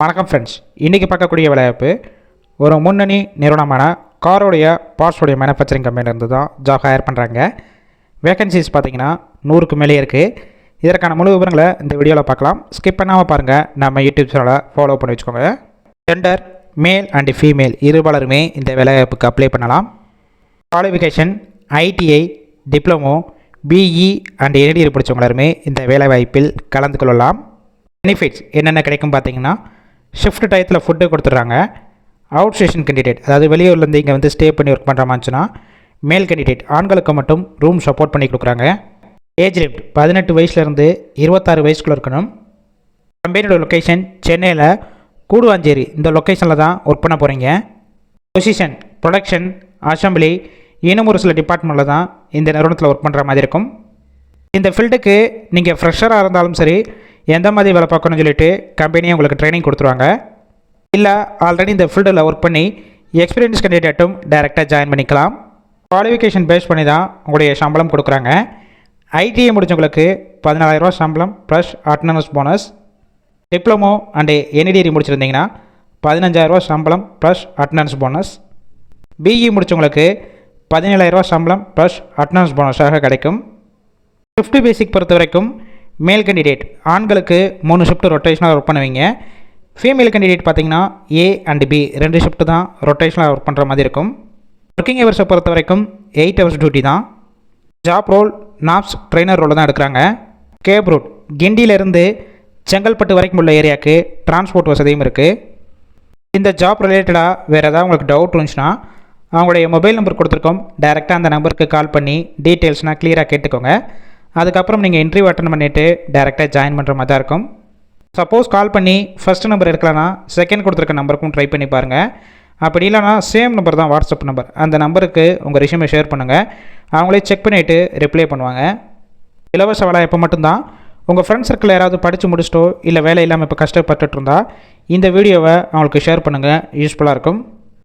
வணக்கம் ஃப்ரெண்ட்ஸ் இன்றைக்கி பார்க்கக்கூடிய விளையாப்பு ஒரு முன்னணி நிறுவனமான காரோடைய பார்ட்ஸோடைய மேனுஃபேக்சரிங் கம்பெனிலேருந்து தான் ஜாப் ஹையர் பண்ணுறாங்க வேகன்சிஸ் பார்த்தீங்கன்னா நூறுக்கு மேலே இருக்குது இதற்கான முழு விவரங்களை இந்த வீடியோவில் பார்க்கலாம். ஸ்கிப் பண்ணாமல் பாருங்கள் நம்ம யூடியூப் சேனலை ஃபாலோ பண்ணி வச்சுக்கோங்க. ஜெண்டர் மேல் அண்ட் ஃபீமேல் இருபாலருமே இந்த வேலைவாய்ப்புக்கு அப்ளை பண்ணலாம். Qualification ITI diploma BE and NTR படித்தவங்களுமே இந்த வேலைவாய்ப்பில் கலந்து கொள்ளலாம். பெனிஃபிட்ஸ் என்னென்ன கிடைக்கும் பார்த்தீங்கன்னா ஷிஃப்ட் டயத்தில் ஃபுட்டு கொடுத்துட்றாங்க. அவுட் ஸ்டேஷன் கேண்டிடேட் அதாவது வெளியூர்லேருந்து இங்கே வந்து ஸ்டே பண்ணி ஒர்க் பண்ணுற மாதிரிச்சுன்னா மேல் கேண்டிடேட் ஆண்களுக்கு மட்டும் ரூம் சப்போர்ட் பண்ணி கொடுக்குறாங்க. ஏஜ் லிமிட் பதினெட்டு வயசுலேருந்து இருபத்தாறு வயசுக்குள்ளே இருக்கணும். கம்பெனியோட லொக்கேஷன் சென்னையில் கூடுவாஞ்சேரி இந்த லொக்கேஷனில் தான் ஒர்க் பண்ண போகிறீங்க பொசிஷன் ப்ரொடக்ஷன் அசம்பிளி இன்னும் ஒரு சில டிபார்ட்மெண்ட்டில் தான் இந்த நிறுவனத்தில் ஒர்க் பண்ணுற மாதிரி இருக்கும். இந்த ஃபீல்டுக்கு நீங்கள் ஃப்ரெஷராக இருந்தாலும் சரி எந்த மாதிரி வேலை பார்க்கணும்னு சொல்லிட்டு கம்பெனியே உங்களுக்கு ட்ரைனிங் கொடுத்துருவாங்க. இல்லை ஆல்ரெடி இந்த ஃபீல்டில் ஒர்க் பண்ணி எக்ஸ்பீரியன்ஸ் கேண்டிடேட்டும் டைரெக்டாக ஜாயின் பண்ணிக்கலாம். குவாலிஃபிகேஷன் பேஸ் பண்ணி தான் உங்களுடைய சம்பளம் கொடுக்குறாங்க. ஐடிஐ முடித்தவங்களுக்கு பதினாலாயிரரூவா சம்பளம் plus attendance bonus diploma and என்இடிஆரி முடிச்சிருந்தீங்கன்னா பதினஞ்சாயிரரூவா சம்பளம் ப்ளஸ் அட்டனன்ஸ் போனஸ் பிஇ முடிச்சவங்களுக்கு பதினேழாயிரரூவா சம்பளம் ப்ளஸ் அட்டனன்ஸ் போனஸாக கிடைக்கும். ஃபிஃப்டி பேசிக் பொறுத்த வரைக்கும் மேல் கேண்டிடேட் ஆண்களுக்கு மூணு ஷிஃப்ட் ரொட்டேஷனாக ஒர்க் பண்ணுவீங்க. ஃபீமேல் கேண்டிடேட் பார்த்தீங்கன்னா ஏ அண்ட் பி ரெண்டு ஷிஃப்ட் தான் ரொட்டேஷனாக ஒர்க் பண்ணுற மாதிரி இருக்கும். ஒர்க்கிங் ஹவர்ஸை பொறுத்த வரைக்கும் எயிட் ஹவர்ஸ் டியூட்டி தான். ஜாப் ரோல் நாப்ஸ் ட்ரெயினர் ரோலில் தான் எடுக்கிறாங்க. கேப் ரூட் கிண்டியிலேருந்து செங்கல்பட்டு வரைக்கும் உள்ள ஏரியாவுக்கு டிரான்ஸ்போர்ட் வசதியும் இருக்குது இந்த ஜாப் ரிலேட்டடாக வேறு ஏதாவது உங்களுக்கு டவுட் இருந்துச்சுன்னா அவங்களுடைய மொபைல் நம்பர் கொடுத்துருக்கோம். டைரெக்டாக அந்த நம்பருக்கு கால் பண்ணி டீட்டெயில்ஸ்னால் க்ளியராக கேட்டுக்கோங்க. அதுக்கப்புறம் நீங்கள் இன்டர்வியூ அட்டன் பண்ணிவிட்டு டேரெக்டாக ஜாயின் பண்ணுற மாதிரி தான் இருக்கும். சப்போஸ் கால் பண்ணி ஃபஸ்ட் நம்பர் எடுக்கலனா செகண்ட் கொடுத்துருக்க நம்பருக்கும் ட்ரை பண்ணி பாருங்கள் அப்படி இல்லைனா சேம் நம்பர் தான் வாட்ஸ்அப் நம்பர் அந்த நம்பருக்கு உங்கள் ரிஷ்யூமை ஷேர் பண்ணுங்கள் அவங்களே செக் பண்ணிவிட்டு ரிப்ளை பண்ணுவாங்க. இலவச வேலை எப்போ மட்டும்தான். உங்கள் ஃப்ரெண்ட்ஸ் சர்க்கிள் யாராவது படித்து முடிச்சிட்டோ இல்லை வேலை இல்லாமல் இப்போ கஷ்டப்பட்டுட்டு இருந்தால் இந்த வீடியோவை அவங்களுக்கு ஷேர் பண்ணுங்கள் யூஸ்ஃபுல்லாக இருக்கும்.